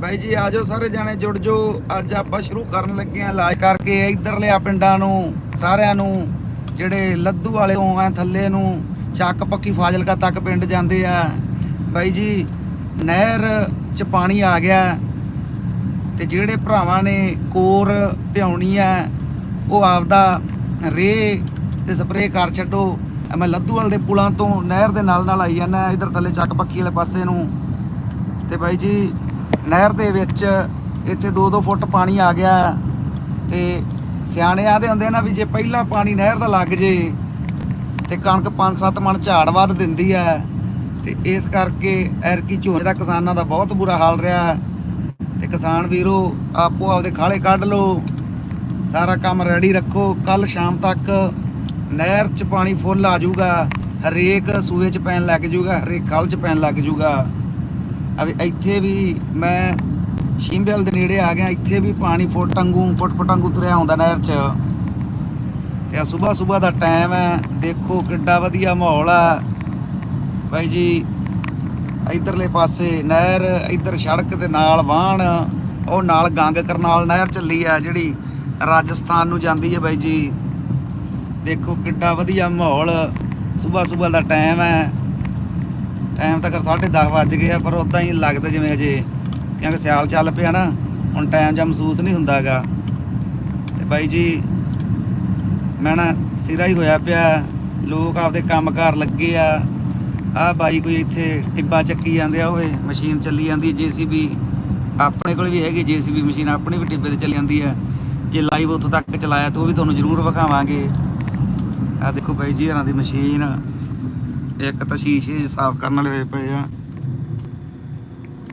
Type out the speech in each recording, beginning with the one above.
ਬਾਈ ਜੀ ਆਜੋ ਸਾਰੇ ਜਾਣੇ, ਜੁੜ ਜੋ ਅੱਜ ਆਪਾਂ ਸ਼ੁਰੂ ਕਰਨ ਲੱਗੇ ਆ ਇਲਾਜ ਕਰਕੇ ਇਧਰਲੇ ਆ ਪਿੰਡਾਂ ਨੂੰ, ਸਾਰਿਆਂ ਨੂੰ, ਜਿਹੜੇ ਲੱਦੂ ਵਾਲੇ ਤੋਂ ਆ ਥੱਲੇ ਨੂੰ, ਚੱਕ ਪੱਕੀ ਫਾਜ਼ਿਲਕਾ ਤੱਕ ਪਿੰਡ ਜਾਂਦੇ ਆ। ਬਾਈ ਜੀ, ਨਹਿਰ 'ਚ ਪਾਣੀ ਆ ਗਿਆ। ਤੇ ਜਿਹੜੇ ਭਰਾਵਾਂ ਨੇ ਕੋਰ ਭਿਉਣੀ ਆ, ਉਹ ਆਪਦਾ ਰੇ ਤੇ ਸਪਰੇਅ ਕਰ ਛੱਡੋ। ਮੈਂ ਲੱਦੂਵਾਲ ਦੇ ਪੁਲਾਂ ਤੋਂ ਨਹਿਰ ਦੇ ਨਾਲ ਨਾਲ ਆਈ ਜਾਂਦਾ, ਇਧਰ ਥੱਲੇ ਚੱਕ ਪੱਕੀ ਵਾਲੇ ਪਾਸੇ ਨੂੰ। ਤੇ ਬਾਈ ਜੀ ਨਹਿਰ ਦੇ ਵਿੱਚ ਇੱਥੇ 2-2 ਫੁੱਟ ਪਾਣੀ ਆ ਗਿਆ ਤੇ ਸਿਆਣੇ ਆਦੇ ਹੁੰਦੇ ਨਾ ਵੀ ਜੇ ਪਹਿਲਾਂ ਪਾਣੀ ਨਹਿਰ ਦਾ ਲੱਗ ਜੇ ਤੇ ਕਣਕ 5-7 ਮਣ ਝਾੜ ਵੱਧ ਦਿੰਦੀ ਹੈ ਤੇ ਇਸ ਕਰਕੇ ਐਰਕੀ ਝੋਨੇ ਦਾ ਕਿਸਾਨਾਂ ਦਾ ਬਹੁਤ ਬੁਰਾ ਹਾਲ ਰਿਹਾ ਹੈ। ਤੇ ਕਿਸਾਨ ਵੀਰੋ, ਆਪੋ ਆਪਦੇ ਖਾਲੇ ਕੱਢ ਲਓ, ਸਾਰਾ ਕੰਮ ਰੈਡੀ ਰੱਖੋ ਕੱਲ ਸ਼ਾਮ ਤੱਕ ਨਹਿਰ 'ਚ ਪਾਣੀ ਫੁੱਲ ਆ ਜਾਊਗਾ, ਹਰੇਕ ਸੂਏ 'ਚ ਪੈਣ ਲੱਗ ਜਾਊਗਾ, ਹਰੇਕ ਖਲ 'ਚ ਪੈਣ ਲੱਗ ਜਾਊਗਾ ਇੱਥੇ ਵੀ ਮੈਂ ਸ਼ਿੰਬੇਲ ਦੇ ਨੇੜੇ ਆ ਗਿਆ, ਇੱਥੇ ਵੀ ਪਾਣੀ ਫੁੱਟ ਵਾਂਗੂ ਫੁੱਟ ਫੁੱਟ ਵਾਂਗੂ ਤੁਰਿਆ ਆਉਂਦਾ ਨਹਿਰ 'ਚ। ਤੇ ਆ ਸਵੇਰ ਸਵੇਰ ਦਾ ਟਾਈਮ ਹੈ, ਦੇਖੋ ਕਿੱਡਾ ਵਧੀਆ ਮਾਹੌਲ ਆ। ਬਾਈ ਜੀ, ਇਧਰਲੇ ਪਾਸੇ ਨਹਿਰ, ਇਧਰ ਸੜਕ ਦੇ ਨਾਲ ਵਾਹਣ, ਉਹ ਨਾਲ ਗੰਗ ਕਰਨਾਲ ਨਹਿਰ ਚੱਲੀ ਆ, ਜਿਹੜੀ ਰਾਜਸਥਾਨ ਨੂੰ ਜਾਂਦੀ ਹੈ ਬਾਈ ਜੀ। ਦੇਖੋ ਕਿੱਡਾ ਵਧੀਆ ਮਾਹੌਲ, ਸਵੇਰ ਸਵੇਰ ਦਾ ਟਾਈਮ ਹੈ। ਟਾਈਮ ਤੱਕ 10:30 ਵੱਜ ਗਏ ਆ, ਪਰ ਉਦਾਂ ਹੀ ਲੱਗਦਾ ਜਿਵੇਂ ਅਜੇ ਕਿਉਂਕਿ ਸਿਆਲ ਚੱਲ ਪਿਆ ਨਾ, ਹੁਣ ਟਾਈਮ ਜਾਂ ਮਹਿਸੂਸ ਨਹੀਂ ਹੁੰਦਾਗਾ। ਤੇ ਬਾਈ ਜੀ, ਮੈਂ ਨਾ ਸਿਰਾ ਹੀ ਹੋਇਆ ਪਿਆ, ਲੋਕ ਆਪਦੇ ਕੰਮਕਾਰ ਲੱਗੇ ਆ। ਆ ਬਾਈ ਕੋਈ ਇੱਥੇ ਟਿੱਬਾ ਚੱਕੀ ਜਾਂਦੇ ਆ ਓਏ ਮਸ਼ੀਨ ਚੱਲੀ ਜਾਂਦੀ, ਜੀਸੀਬੀ ਆਪਣੇ ਕੋਲ ਵੀ ਹੈਗੀ, ਜੀਸੀਬੀ ਮਸ਼ੀਨ ਆਪਣੀ ਵੀ ਟਿੱਬੇ ਤੇ ਚੱਲੀ ਜਾਂਦੀ ਆ। ਜੇ ਲਾਈਵ ਉੱਥੋਂ ਤੱਕ ਚਲਾਇਆ ਤਾਂ ਉਹ ਵੀ ਤੁਹਾਨੂੰ ਜ਼ਰੂਰ ਵਿਖਾਵਾਂਗੇ। ਆ ਦੇਖੋ ਬਾਈ ਜੀ ਹਰਾਂ ਦੀ ਮਸ਼ੀਨ। ਇੱਕ ਤਾਂ ਸ਼ੀਸ਼ੇ ਜਿਹੇ ਸਾਫ਼ ਕਰਨ ਵਾਲੇ ਹੋਏ ਪਏ ਆ।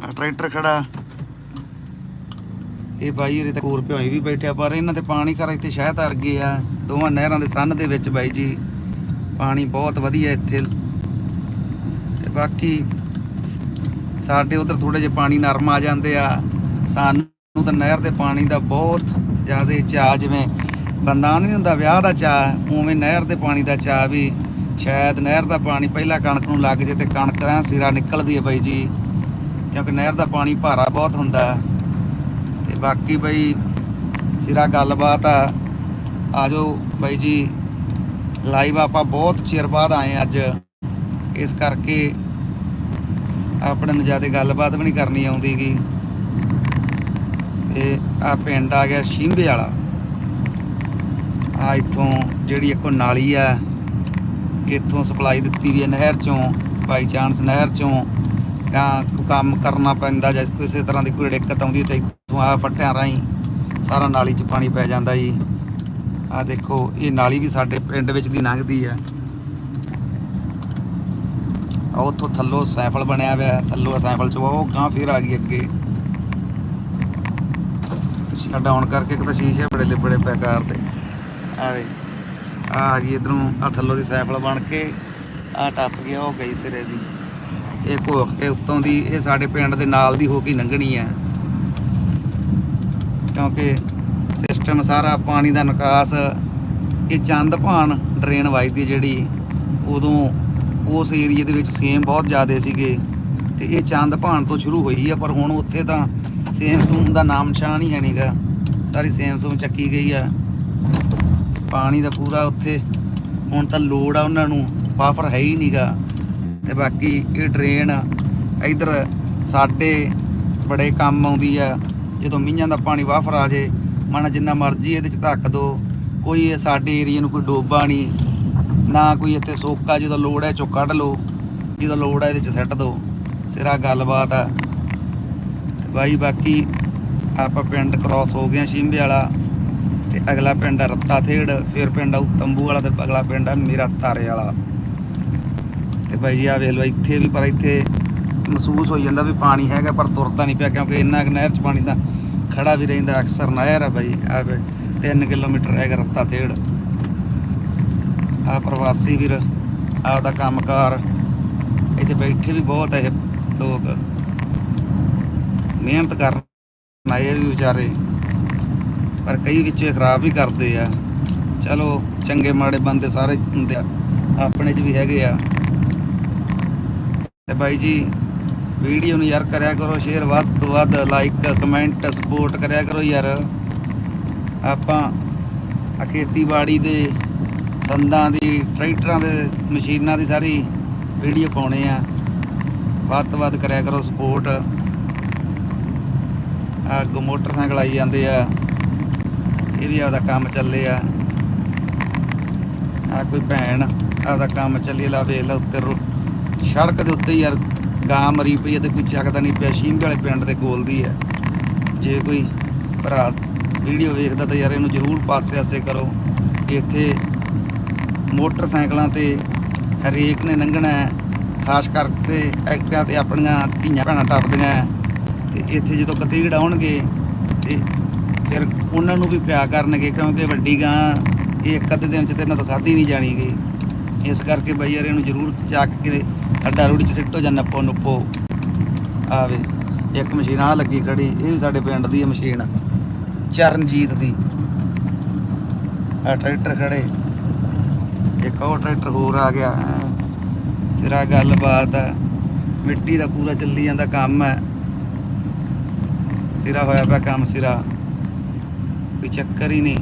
ਆ ਟਰੈਕਟਰ ਖੜਾ। ਇਹ ਬਾਈ ਰੇ ਤਾਂ ਕੋਰ ਭਿਓਈ ਵੀ ਬੈਠਿਆ, ਪਰ ਇਹਨਾਂ ਤੇ ਪਾਣੀ ਕਰ ਇੱਥੇ ਸ਼ਹਿਦ ਅਰ ਗਏ ਆ। ਦੋਵਾਂ ਨਹਿਰਾਂ ਦੇ ਸੰਨ ਦੇ ਵਿੱਚ ਬਾਈ ਜੀ। ਪਾਣੀ ਬਹੁਤ ਵਧੀਆ ਇੱਥੇ। ਤੇ ਬਾਕੀ ਸਾਡੇ ਉਧਰ ਥੋੜੇ ਜਿਹਾ ਪਾਣੀ ਨਰਮ ਆ ਜਾਂਦੇ ਆ। ਸਾਨੂੰ ਤਾਂ ਨਹਿਰ ਦੇ ਪਾਣੀ ਦਾ ਬਹੁਤ ਜ਼ਿਆਦਾ ਚਾਅ ਜਿਵੇਂ ਬੰਦਾ ਨਹੀਂ ਹੁੰਦਾ ਵਿਆਹ ਦਾ ਚਾਅ, ਉਵੇਂ ਨਹਿਰ ਦੇ ਪਾਣੀ ਦਾ ਚਾਅ ਵੀ ਸ਼ਾਇਦ ਨਹਿਰ ਦਾ ਪਾਣੀ ਪਹਿਲਾਂ ਕਣਕ ਨੂੰ ਲੱਗ ਜੇ ਤੇ ਕਣਕ ਦਾ ਸਿਰਾ ਨਿਕਲਦੀ ਹੈ ਬਾਈ ਜੀ। ਕਿਉਂਕਿ ਨਹਿਰ ਦਾ ਪਾਣੀ ਭਾਰਾ ਬਹੁਤ ਹੁੰਦਾ ਹੈ। ਤੇ ਬਾਕੀ ਬਾਈ ਸਿਰਾ ਗੱਲਬਾਤ ਆ। ਆਜੋ ਬਾਈ ਜੀ ਲਾਈਵ ਆਪਾਂ ਬਹੁਤ ਚਿਰ ਬਾਅਦ ਆਏ ਅੱਜ। ਇਸ ਕਰਕੇ ਆਪਣੇ ਨੂੰ ਜ਼ਿਆਦਾ ਗੱਲਬਾਤ ਵੀ ਨਹੀਂ ਕਰਨੀ ਆਉਂਦੀਗੀ ਤੇ ਆ ਪਿੰਡ ਆ ਗਿਆ ਸ਼ਿੰਬੇ ਵਾਲਾ। ਆ ਇੱਥੋਂ ਜਿਹੜੀ ਇੱਕੋ ਨਾਲੀ ਆ। ਇੱਥੋਂ ਸਪਲਾਈ ਦਿੱਤੀ ਵੀ ਹੈ ਨਹਿਰ ਚੋਂ, ਬਾਈ ਚਾਂਸ ਨਹਿਰ ਚੋਂ, ਜਾਂ ਕੰਮ ਕਰਨਾ ਪੈਂਦਾ ਜਾਂ ਕਿਸੇ ਤਰ੍ਹਾਂ ਦੀ ਕੋਈ ਦਿੱਕਤ ਆਉਂਦੀ ਹੈ ਇੱਥੋਂ ਆ ਫੱਟਿਆਂ ਰਾਹੀਂ ਸਾਰਾ ਨਾਲੀ 'ਚ ਪਾਣੀ ਪੈ ਜਾਂਦਾ ਜੀ। ਆ ਦੇਖੋ, ਇਹ ਨਾਲੀ ਵੀ ਸਾਡੇ ਪਿੰਡ ਵਿੱਚ ਦੀ ਲੰਘਦੀ ਆ ਆ ਉੱਥੋਂ ਥੱਲੋਂ ਸਾਈਫਲ ਬਣਿਆ ਹੋਇਆ ਥੱਲੋਂ ਸਾਈਫਲ ਚ ਉਹ ਗਾਂ ਫੇਰ ਆ ਗਈ ਅੱਗੇ। ਸ਼ੀਸ਼ਾ ਡਾਊਨ ਕਰਕੇ ਇੱਕ ਤਾਂ ਸ਼ੀਸ਼ੇ ਬੜੇ ਲਿਬੜੇ ਪੈ ਕਾਰ ਦੇ। ਆਵੇ ਆ ਆ ਗਈ ਇਧਰੋਂ ਆ ਥੱਲੋਂ ਦੀ ਸਾਈਫਲ ਬਣ ਕੇ ਆ ਟੱਪ ਗਿਆ, ਉਹ ਗਈ ਸਿਰੇ ਦੀ। ਇਹ ਘੋਖ ਕੇ ਉੱਤੋਂ ਦੀ, ਇਹ ਸਾਡੇ ਪਿੰਡ ਦੇ ਨਾਲ ਦੀ ਹੋ ਕੇ ਲੰਘਣੀ ਹੈ ਕਿਉਂਕਿ ਸਿਸਟਮ ਸਾਰਾ ਪਾਣੀ ਦਾ ਨਿਕਾਸ, ਇਹ ਚੰਦ ਭਾਨ ਡਰੇਨ ਵੱਜਦੀ ਜਿਹੜੀ, ਉਦੋਂ ਉਸ ਏਰੀਏ ਦੇ ਵਿੱਚ ਸੇਮ ਬਹੁਤ ਜ਼ਿਆਦੇ ਸੀਗੇ। ਤੇ ਇਹ ਚੰਦ ਭਾਨ ਤੋਂ ਸ਼ੁਰੂ ਹੋਈ ਆ, ਪਰ ਹੁਣ ਉੱਥੇ ਤਾਂ ਸੇਮ ਸੂਮ ਦਾ ਨਾਮ ਨਿਸ਼ਾਨ ਹੀ ਹੈ ਨਹੀਂਗਾ ਸਾਰੀ ਸੇਮ ਸੂਮ ਚੱਕੀ ਗਈ ਆ। ਪਾਣੀ ਦਾ ਪੂਰਾ ਉੱਥੇ। ਹੁਣ ਤਾਂ ਲੋੜ ਆ ਉਹਨਾਂ ਨੂੰ ਪਾਫਰ ਹੈ ਹੀ ਨਹੀਂਗਾ ਤੇ ਬਾਕੀ ਇਹ ਡਰੇਨ ਇਧਰ ਸਾਡੇ ਬੜੇ ਕੰਮ ਆਉਂਦੀ ਆ। ਜਦੋਂ ਮੀਂਹਾਂ ਦਾ ਪਾਣੀ ਵਾਫਰ ਆ ਜੇ ਮਨ ਜਿੰਨਾ ਮਰਜ਼ੀ ਇਹਦੇ ਚ ਧੱਕ ਦੋ। ਕੋਈ ਸਾਡੇ ਏਰੀਏ ਨੂੰ ਕੋਈ ਡੋਬਾ ਨਹੀਂ ਨਾ ਕੋਈ ਇੱਥੇ ਸੋਕਾ, ਜਦੋਂ ਲੋੜ ਹੈ ਚੋਂ ਕੱਢ ਲਓ। ਜਦੋਂ ਲੋੜ ਹੈ ਇਹਦੇ ਚ ਸੱਟ ਦਿਓ ਸਿਰਾ ਗੱਲਬਾਤ ਆ। ਬਾਈ, ਬਾਕੀ ਆਪਾਂ ਪਿੰਡ ਕ੍ਰਾਸ ਹੋ ਗਏ ਆ, ਸ਼ਿੰਬੇ ਵਾਲਾ। ਤੇ ਅਗਲਾ ਪਿੰਡ ਆ ਰੱਤਾ ਥੇੜ ਫਿਰ ਪਿੰਡ ਆ ਤੰਬੂ ਵਾਲਾ ਤੇ ਅਗਲਾ ਪਿੰਡ ਆ ਮੇਰਾ ਤਾਰੇ ਵਾਲਾ। ਤੇ ਬਾਈ ਜੀ ਆ ਵੇਖ ਲਓ, ਇੱਥੇ ਵੀ ਪਰ ਇੱਥੇ ਮਹਿਸੂਸ ਹੋ ਜਾਂਦਾ ਵੀ ਪਾਣੀ ਹੈਗਾ, ਪਰ ਤੁਰਦਾ ਨਹੀਂ ਪਿਆ, ਕਿਉਂਕਿ ਇੰਨਾ ਕੁ ਨਹਿਰ 'ਚ ਪਾਣੀ ਦਾ ਖੜਾ ਵੀ ਰਹਿੰਦਾ, ਅਕਸਰ ਨਹਿਰ ਆ ਬਾਈ। ਆ ਵੇ 3 ਕਿਲੋਮੀਟਰ ਹੈਗਾ ਰੱਤਾ ਥੇੜ ਆ ਪ੍ਰਵਾਸੀ ਵੀਰ ਆਪਦਾ ਕੰਮਕਾਰ। ਇੱਥੇ ਬੈਠੇ ਵੀ ਬਹੁਤ ਹੈ ਇਹ ਲੋਕ। ਮਿਹਨਤ ਕਰਨ ਆਏ ਵੀ ਵਿਚਾਰੇ। ਪਰ ਕਈ ਵਿੱਚ ਖਰਾਬ ਵੀ ਕਰਦੇ ਆ। ਚਲੋ, ਚੰਗੇ ਮਾੜੇ ਬੰਦੇ ਸਾਰੇ ਹੁੰਦੇ ਆ। ਆਪਣੇ 'ਚ ਵੀ ਹੈਗੇ ਆ। ਤੇ ਬਾਈ ਜੀ, ਵੀਡੀਓ ਨੂੰ ਯਾਰ ਕਰਿਆ ਕਰੋ, ਸ਼ੇਅਰ ਵੱਧ ਤੋਂ ਵੱਧ ਲਾਈਕ ਕਮੈਂਟ ਸਪੋਰਟ ਕਰਿਆ ਕਰੋ ਯਾਰ। ਆਪਾਂ ਆ ਖੇਤੀਬਾੜੀ ਦੇ ਸੰਦਾਂ ਦੀ, ਟਰੈਕਟਰਾਂ ਦੇ, ਮਸ਼ੀਨਾਂ ਦੀ ਸਾਰੀ ਵੀਡੀਓ ਪਾਉਣੇ ਆ। ਵੱਧ ਤੋਂ ਵੱਧ ਕਰਿਆ ਕਰੋ ਸਪੋਰਟ ਆ ਮੋਟਰਸਾਈਕਲ ਆਈ ਜਾਂਦੇ ਆ। ਇਹ ਵੀ ਆਪਦਾ ਕੰਮ ਚੱਲੇ ਆ। ਆ ਕੋਈ ਭੈਣ ਆਪਦਾ ਕੰਮ ਚੱਲੇ ਲਾ, ਵੇਖ ਲਾ ਉੱਤੇ ਸੜਕ ਦੇ ਉੱਤੇ ਯਾਰ ਗਾਂ ਮਰੀ ਪਈ ਹੈ ਤੇ ਕੋਈ ਚੱਕਦਾ ਨਹੀਂ ਪਿਆ। ਸ਼ੀਂਭ ਵਾਲੇ ਪਿੰਡ ਦੇ ਕੋਲ ਦੀ ਹੈ ਜੇ ਕੋਈ ਭਰਾ ਵੀਡੀਓ ਵੇਖਦਾ ਤਾਂ ਯਾਰ ਇਹਨੂੰ ਜ਼ਰੂਰ ਪਾਸੇ ਆਸੇ ਕਰੋ। ਇੱਥੇ ਮੋਟਰਸਾਈਕਲਾਂ ਤੇ ਹਰੇਕ ਨੇ ਲੰਘਣਾ ਖਾਸ ਕਰਕੇ ਐਕਟਾਂ ਤੇ ਆਪਣੀਆਂ ਧੀਆਂ ਭੈਣਾਂ ਟੱਪਦੀਆਂ ਹੈ। ਤੇ ਇੱਥੇ ਜਦੋਂ ਕਤੀੜ ਆਉਣਗੇ ਤੇ ਫਿਰ ਉਹਨਾਂ ਨੂੰ ਵੀ ਪਿਆ ਕਰਨਗੇ ਕਿਉਂਕਿ ਵੱਡੀ ਗਾਂ ਇਹ ਇੱਕ ਅੱਧੇ ਦਿਨ ਚ ਤੇ ਇਹਨਾਂ ਤੋਂ ਖਾਧੀ ਨਹੀਂ ਜਾਣੀ ਗਈ ਇਸ ਕਰਕੇ ਬਾਈ ਯਾਰ ਇਹਨੂੰ ਜ਼ਰੂਰ ਚੱਕ ਕੇ ਅੱਡਾ ਰੂੜੀ ਚ ਸਿੱਟੋ ਜਾਂ ਨੱਪੋ ਨੁੱਪੋ। ਆਵੇ, ਇੱਕ ਮਸ਼ੀਨ ਆ ਲੱਗੀ ਖੜੀ, ਇਹ ਵੀ ਸਾਡੇ ਪਿੰਡ ਦੀ ਮਸ਼ੀਨ ਚਰਨਜੀਤ ਦੀ। ਆ ਟਰੈਕਟਰ ਖੜੇ। ਇੱਕ ਹੋਰ ਟਰੈਕਟਰ ਹੋਰ ਆ ਗਿਆ। ਹੈਂ। ਸਿਰਾ ਗੱਲਬਾਤ ਹੈ ਮਿੱਟੀ ਦਾ ਪੂਰਾ ਚੱਲੀ ਜਾਂਦਾ ਕੰਮ ਹੈ ਸਿਰਾ ਹੋਇਆ ਪਿਆ ਕੰਮ ਸਿਰਾ। ਕੋਈ ਚੱਕਰ ਹੀ ਨਹੀਂ।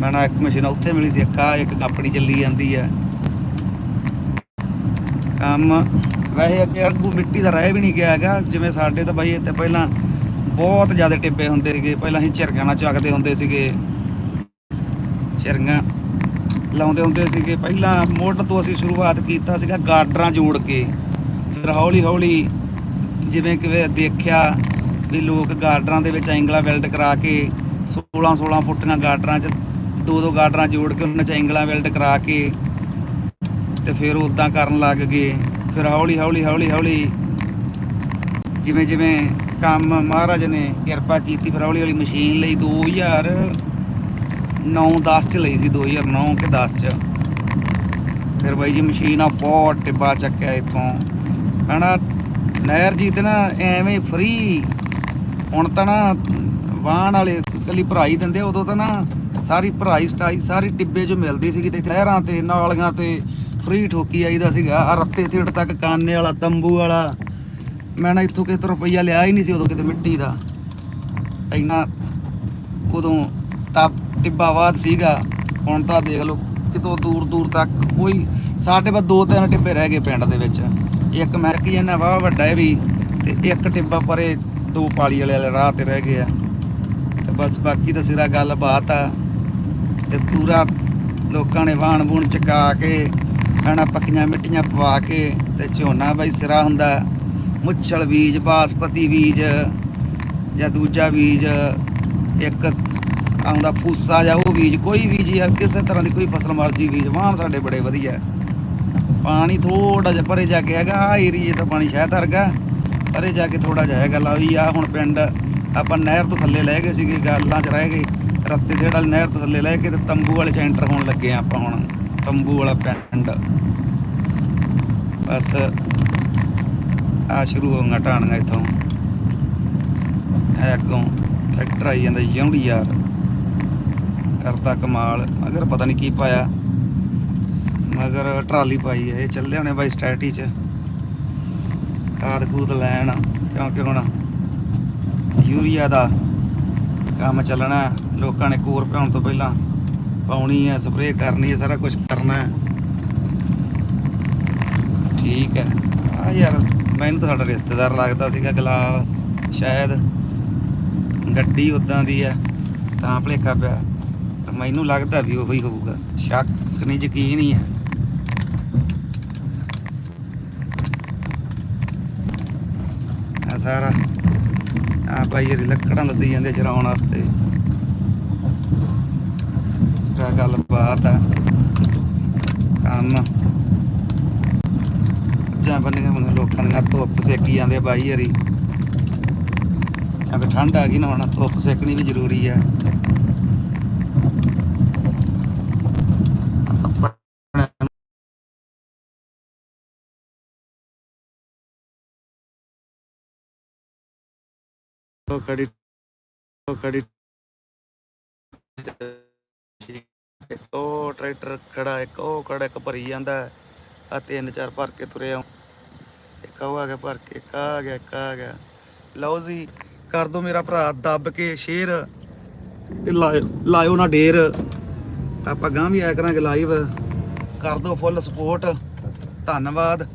ਮੈਂ ਨਾ ਇੱਕ ਮਸ਼ੀਨ ਉੱਥੇ ਮਿਲੀ ਸੀ, ਇੱਕ ਆ, ਇੱਕ ਆਪਣੀ ਚੱਲੀ ਜਾਂਦੀ ਹੈ ਕੰਮ ਵੈਸੇ ਅੱਗੇ ਅੱਗੂ ਮਿੱਟੀ ਦਾ ਰਹਿ ਵੀ ਨਹੀਂ ਗਿਆ ਹੈਗਾ। ਜਿਵੇਂ ਸਾਡੇ ਤਾਂ ਬਾਈ ਇੱਥੇ ਪਹਿਲਾਂ ਬਹੁਤ ਜ਼ਿਆਦਾ ਟਿੱਬੇ ਹੁੰਦੇ ਸੀਗੇ। ਪਹਿਲਾਂ ਅਸੀਂ ਝਰਗਾਂ ਨਾਲ ਚੱਕਦੇ ਹੁੰਦੇ ਸੀਗੇ। ਝਿਰਗਾਂ ਲਾਉਂਦੇ ਹੁੰਦੇ ਸੀਗੇ। ਪਹਿਲਾਂ ਮੁੱਢ ਤੋਂ ਅਸੀਂ ਸ਼ੁਰੂਆਤ ਕੀਤਾ ਸੀਗਾ ਗਾਡਰਾਂ ਜੋੜ ਕੇ। ਫਿਰ ਹੌਲੀ ਹੌਲੀ ਜਿਵੇਂ ਕਿ ਦੇਖਿਆ ਵੀ ਲੋਕ ਗਾਰਡਰਾਂ ਦੇ ਵਿੱਚ ਐਂਗਲਾ ਵੈਲਡ ਕਰਾ ਕੇ 16 16 ਫੁੱਟੀਆਂ ਗਾਰਡਰਾਂ 'ਚ ਦੋ ਦੋ ਗਾਰਡਰਾਂ ਜੋੜ ਕੇ ਉਹਨਾਂ 'ਚ ਐਂਗਲਾ ਵੈਲਡ ਕਰਾ ਕੇ ਤੇ ਫਿਰ ਉਦਾਂ ਕਰਨ ਲੱਗ ਗਏ। ਫਿਰ ਹੌਲੀ ਹੌਲੀ ਹੌਲੀ ਹੌਲੀ ਜਿਵੇਂ ਜਿਵੇਂ ਕੰਮ ਮਹਾਰਾਜ ਨੇ ਕਿਰਪਾ ਕੀਤੀ, ਫਿਰ ਹੌਲੀ ਹੌਲੀ ਮਸ਼ੀਨ ਲਈ 2000 9 10 ਚ ਲਈ ਸੀ 2009 ਕੇ 10 ਚ। ਫਿਰ ਬਾਈ ਜੀ ਮਸ਼ੀਨ ਆ ਬਹੁਤ ਟਿੱਬਾ ਚੱਕਿਆ ਇਥੋਂ। ਹਨਾ, ਨਹਿਰ ਜੀ ਤੇ ਨਾ ਐਵੇਂ ਫ੍ਰੀ ਹੁਣ ਤਾਂ ਨਾ ਵਾਹਣ ਵਾਲੇ ਕੱਲੀ ਭਰਾਈ ਦਿੰਦੇ ਉਦੋਂ ਤਾਂ ਨਾ ਸਾਰੀ ਭਰਾਈ ਸਟਾਈ, ਸਾਰੀ ਟਿੱਬੇ ਜੋ ਮਿਲਦੀ ਸੀ ਕਿਤੇ ਲਹਿਰਾਂ ਤੇ, ਨਾਲੀਆਂ ਤੇ ਫਰੀ ਠੋਕੀ ਆਈਦਾ ਸੀਗਾ ਆ ਰੱਤੇ ਥੇੜ ਤੱਕ, ਕਾਨੇ ਵਾਲਾ, ਤੰਬੂ ਵਾਲਾ। ਮੈਂ ਨਾ ਇੱਥੋਂ ਕਿਤੇ ਰੁਪਈਆ ਲਿਆ ਹੀ ਨਹੀਂ ਸੀ ਉਦੋਂ ਕਿਤੇ ਮਿੱਟੀ ਦਾ। ਇੰਨਾ ਉਦੋਂ ਟੱਪ ਟਿੱਬਾਵਾਦ ਸੀਗਾ, ਹੁਣ ਤਾਂ ਦੇਖ ਲਓ ਕਿਤੋਂ ਦੂਰ ਦੂਰ ਤੱਕ, ਕੋਈ ਸਾਡੇ ਬਸ ਦੋ ਤਿੰਨ ਟਿੱਬੇ ਰਹਿ ਗਏ ਪਿੰਡ ਦੇ ਵਿੱਚ। ਇੱਕ ਮੈਂ ਕੀ ਇਹਨਾਂ ਵਾਹ ਵੱਡਾ ਹੈ ਵੀ, ਤੇ ਇੱਕ ਟਿੱਬਾ ਪਰੇ ਦੋ ਪਾਲੀ ਵਾਲੇ ਵਾਲੇ ਰਾਹ ਤੇ ਰਹਿ ਗਏ ਆ। ਤੇ ਬਸ ਬਾਕੀ ਤਾਂ ਸਿਰਾ ਗੱਲਬਾਤ ਆ। ਤੇ ਪੂਰਾ ਲੋਕਾਂ ਨੇ ਵਾਹਣ ਬੂਣ ਚਕਾ ਕੇ, ਖਾਣਾ ਪੱਕੀਆਂ ਮਿੱਟੀਆਂ ਪਵਾ ਕੇ, ਤੇ ਝੋਨਾ ਬਾਈ ਸਿਰਾ ਹੁੰਦਾ। ਮੁੱਛਲ ਬੀਜ, ਬਾਸਪਤੀ ਬੀਜ, ਜਾਂ ਦੂਜਾ ਬੀਜ, ਇੱਕ ਆਉਂਦਾ ਫੂਸਾ ਜਾਂ ਉਹ ਬੀਜ, ਕੋਈ ਬੀਜ ਯਾਰ ਕਿਸੇ ਤਰ੍ਹਾਂ ਦੀ ਕੋਈ ਫਸਲ ਮਰਜ਼ੀ ਬੀਜ, ਵਾਹਣ ਸਾਡੇ ਬੜੇ ਵਧੀਆ। ਪਾਣੀ ਥੋੜਾ ਜਿਹਾ ਪਰੇ ਜਾ ਕੇ ਹੈਗਾ ਆ ਏਰੀਏ ਤਾਂ ਪਾਣੀ ਸ਼ਾਇਦ ਵਰਗਾ ਪਰੇ ਜਾ ਕੇ ਥੋੜਾ ਜਿਹਾ ਹੈਗਾ ਲਾ ਵੀ ਆ ਹੁਣ ਪਿੰਡ ਆਪਾਂ ਨਹਿਰ ਤੋਂ ਥੱਲੇ ਲੈ ਗਏ ਸੀਗੇ, ਗੱਲਾਂ 'ਚ ਰਹਿ ਗਏ। ਰੱਤੇ ਜਿਹੜਾ ਵਾਲੀ ਨਹਿਰ ਤੋਂ ਥੱਲੇ ਲੈ ਕੇ ਤੇ ਤੰਬੂ ਵਾਲੇ 'ਚ ਐਂਟਰ ਹੋਣ ਲੱਗੇ ਆ ਆਪਾਂ ਹੁਣ, ਤੰਬੂ ਵਾਲਾ ਪਿੰਡ। ਬਸ ਆ ਸ਼ੁਰੂ ਹੋ ਗਿਆ ਟਾਣੀਆਂ ਇੱਥੋਂ। ਇਹ ਅੱਗੋਂ ਟਰੈਕਟਰ ਆਈ ਜਾਂਦਾ ਯੌਂਡੀ ਯਾਰ। ਕਰਦਾ ਕਮਾਲ, ਮਗਰ ਪਤਾ ਨਹੀਂ ਕੀ ਪਾਇਆ। ਮਗਰ ਟਰਾਲੀ ਪਾਈ ਹੈ ਇਹ ਚੱਲੇ ਹੋਣੇ ਬਾਈ ਸਟੈਟੀ ਚ। ਖਾਦ ਖੂਦ ਲੈਣ, ਕਿਉਂਕਿ ਹੁਣ ਯੂਰੀਆ ਦਾ ਕੰਮ ਚੱਲਣਾ ਲੋਕਾਂ ਨੇ ਕੋਰ ਪਾਉਣ ਤੋਂ ਪਹਿਲਾਂ ਪਾਉਣੀ ਹੈ, ਸਪਰੇਅ ਕਰਨੀ ਹੈ, ਸਾਰਾ ਕੁਝ ਕਰਨਾ ਹੈ। ਠੀਕ ਹੈ। ਆ ਯਾਰ, ਮੈਨੂੰ ਤਾਂ ਸਾਡਾ ਰਿਸ਼ਤੇਦਾਰ ਲੱਗਦਾ ਸੀਗਾ ਗੁਲਾਬ, ਸ਼ਾਇਦ ਗੱਡੀ ਉਦਾਂ ਦੀ ਹੈ, ਤਾਂ ਭਲੇਖਾ ਪਿਆ। ਮੈਨੂੰ ਲੱਗਦਾ ਵੀ ਉਹੀ ਹੋਊਗਾ। ਸ਼ੱਕ ਨਹੀਂ ਯਕੀਨ ਹੀ ਹੈ ਆ ਸਾਰਾ। ਆ ਭਾਈ ਇਹ ਲੱਕੜਾਂ ਲੱਦੀ ਜਾਂਦੇ ਚਰਾਉਣ ਵਾਸਤੇ। ਸਿਰਾ ਗੱਲ ਬਾਤ ਆ। ਕੰਮ। ਜਾਂ ਬੰਨੇ ਮੰਗ ਲੋਕਾਂ ਦੀਆਂ ਧੁੱਪ ਸੇਕੀ ਜਾਂਦੇ ਆ ਬਾਈ ਹਰੀ। ਅਗਰ ਠੰਡ ਆ ਗਈ ਨਾ ਹੁਣ, ਧੁੱਪ ਸੇਕਣੀ ਵੀ ਜ਼ਰੂਰੀ ਆ। ਉਹ ਖੜੀ ਉਹ ਖੜੀ। ਇੱਕ ਉਹ ਟਰੈਕਟਰ ਖੜਾ, ਇੱਕ ਉਹ ਖੜਾ, ਇੱਕ ਭਰੀ ਜਾਂਦਾ ਆ, ਤਿੰਨ ਚਾਰ ਭਰ ਕੇ ਤੁਰੇ ਆ। ਇੱਕ ਉਹ ਆ ਗਿਆ ਭਰ ਕੇ, ਇੱਕ ਆ ਗਿਆ, ਇੱਕ ਆ ਗਿਆ। ਲਓ ਜੀ, ਕਰ ਦੋ ਮੇਰਾ ਭਰਾ, ਦੱਬ ਕੇ ਸ਼ੇਰ ਤੇ ਲਾਇਓ ਲਾਇਓ ਨਾ ਢੇਰ ਆਪਾਂ ਗਾਂ ਵੀ ਆਇਆ ਕਰਾਂਗੇ ਲਾਈਵ ਕਰ ਦੋ ਫੁੱਲ ਸਪੋਰਟ ਧੰਨਵਾਦ।